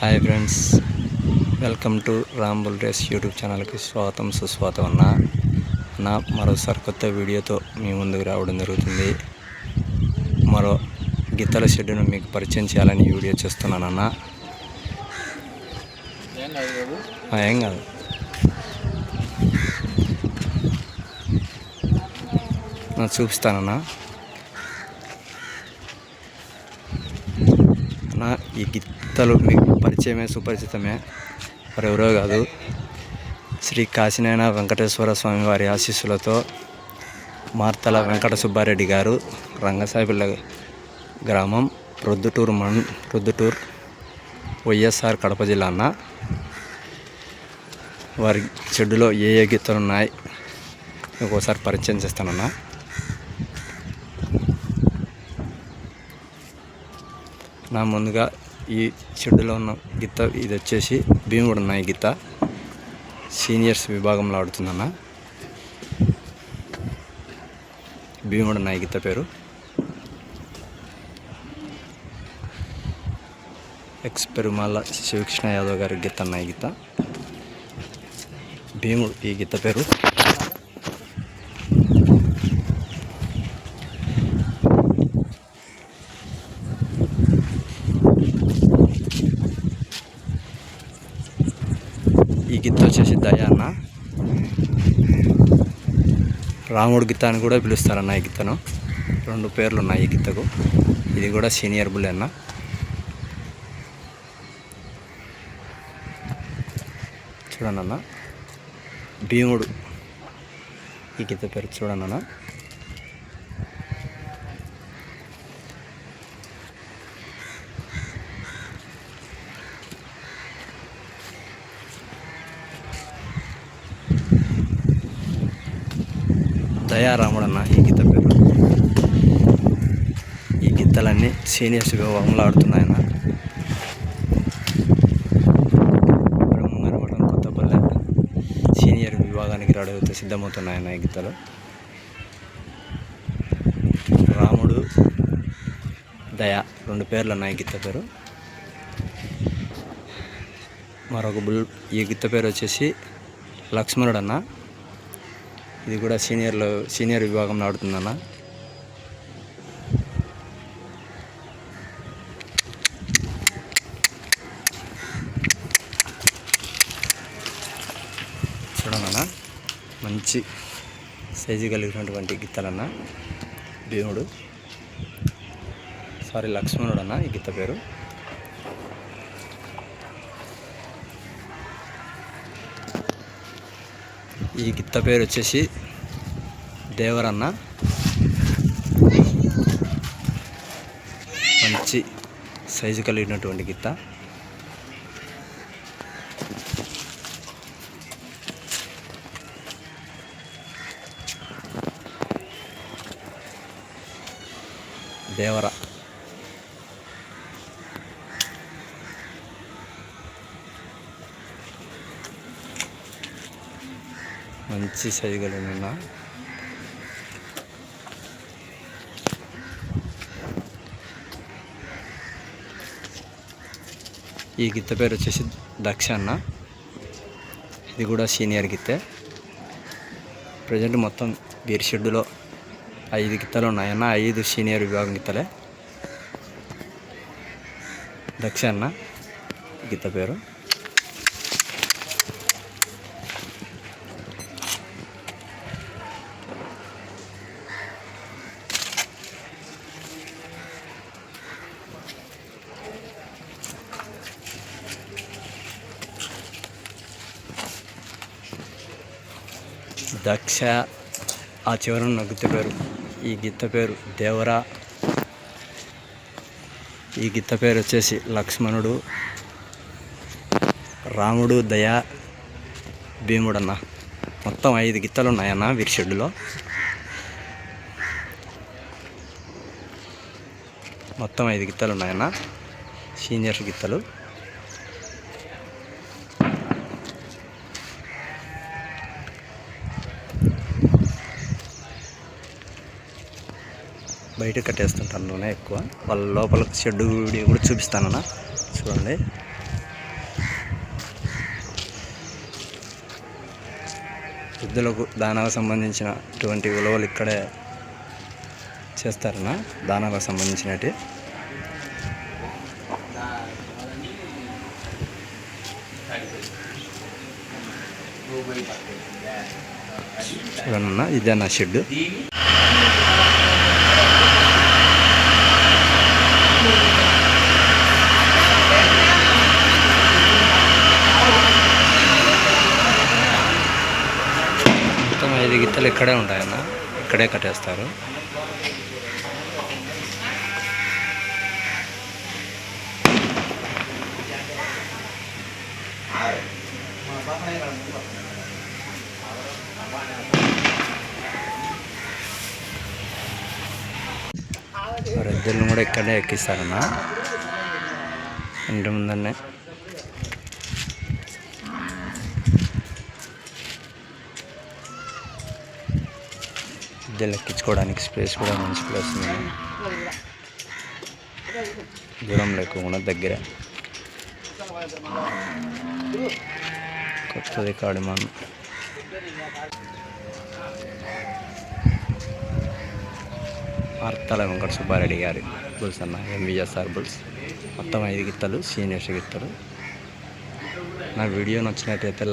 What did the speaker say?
Hi friends welcome to Rumble Race YouTube ఛానల్కి స్వాగతం సుస్వాగతం అన్న. నా మరోసారి కొత్త వీడియోతో మీ ముందుకు రావడం జరుగుతుంది. మరో గిత్తల షెడ్డును మీకు పరిచయం చేయాలని వీడియో చేస్తున్నానన్న ఏం కాదు బాబు. ఆ, ఏం కాదు. నా చూపిస్తానన్నా. నా ఈ స్థలం మీకు పరిచయమే సుపరిచితమే. మరెవరో కాదు. శ్రీ కాశీనాయన వెంకటేశ్వర స్వామి వారి ఆశీస్సులతో మార్తల వెంకట సుబ్బారెడ్డి గారు రంగసాయిపల్లి గ్రామం ప్రొద్దుటూరు మన్ ప్రొద్దుటూరు వైఎస్ఆర్ కడప జిల్లా అన్న. వారి చెడ్డులో ఏ ఏ గీతలు ఉన్నాయి ఒకసారి పరిచయం చేస్తానన్నా. నా ముందుగా ఈ షెడ్లో ఉన్న గిత్త ఇది వచ్చేసి భీముడు ఉన్నాయి గిత్త. సీనియర్స్ విభాగంలో ఆడుతుందన్న. భీముడు ఉన్నాయి గిత్త పేరు. ఎక్స్ పెరుమాల శివకృష్ణ యాదవ్ గారి గిత్త అన్న ఈ గిత్త. భీముడు ఈ గిత్త పేరు ఈ గిత్త వచ్చేసి దయా అన్న రాముడు గీత అని కూడా పిలుస్తారన్న ఈ గీతను. రెండు పేర్లు ఉన్నాయి ఈ గీతకు. ఇది కూడా సీనియర్ బుల్ అన్న. చూడండి అన్న భీముడు. ఈ గీత పేరు చూడండి అన్న దయారాముడన్న ఈ గీత పేరు. ఈ గీతలన్నీ సీనియర్స్ విభాగంలో ఆడుతున్నాయన్న ఇప్పుడు కొత్తపల్లె సీనియర్ విభాగానికి రావడానికి సిద్ధమవుతున్నాయన్న ఈ గీతలు. రాముడు దయ రెండు పేర్లు ఉన్నాయి గీత పేరు. మరొక బుల్ ఈ గీత పేరు వచ్చేసి లక్ష్మణుడు అన్న ఇది కూడా సీనియర్లో సీనియర్ విభాగంలో ఆడుతుందన్న చూడన్న మంచి సైజు కలిగినటువంటి గిత్తలన్న. భీముడు సారీ లక్ష్మణుడు అన్న ఈ గిత్త పేరు. ఈ గిత్త పేరు వచ్చేసి దేవరన్న. మంచి సైజు కలిగినటువంటి గిత్త. దేవర. మంచి సైజు కలిగిన ఈ గిత్త పేరు వచ్చేసి దక్ష అన్న. ఇది కూడా సీనియర్ గిత్తే. ప్రజెంట్ మొత్తం వీరి షెడ్డులో ఐదు గిత్తలు ఉన్నాయన్న ఐదు సీనియర్ విభాగం గిత్తలే. దక్ష అన్న. గిత్త పేరు. దక్ష. ఆ చివరన ఉన్న పేరు. ఈ గిత్త పేరు దేవరా. ఈ గిత్త పేరు వచ్చేసి లక్ష్మణుడు. రాముడు దయ భీముడన్న. మొత్తం ఐదు గిత్తలు ఉన్నాయన్న వీరి షెడ్డులో మొత్తం ఐదు గిత్తలు ఉన్నాయన్న సీనియర్స్ గిత్తలు. బయట కట్టేస్తుంటాను నూనె ఎక్కువ. వాళ్ళ లోపల షెడ్ కూడా చూపిస్తానన్నా. చూడండి. వృద్ధులకు దానాలకు సంబంధించినటువంటి విలువలు ఇక్కడే చేస్తారన్న. దానాలకు సంబంధించినవి చూడన్నా ఇదే నా షెడ్ మొత్తం ఐదు గిత్తలు ఇక్కడే ఉంటాయన్న. ఇక్కడే కట్టేస్తారు. ఎద్దులను కూడా ఇక్కడే ఎక్కిస్తారన్న. ఇంటి ముందన్నే ఎద్దులు ఎక్కించుకోవడానికి స్పేస్ కూడా మంచి ప్లేస్ ఉంది. దూరం లేకుండా దగ్గర. కొత్తది కాడిమాను అర్థాల వెంకట సుబ్బారెడ్డి గారి బుల్స్ అన్న ఎంవిఎస్ఆర్ బుల్స్. మొత్తం ఐదు గిత్తలు సీనియర్స్ గిత్తలు. నా వీడియో నచ్చినట్టయితే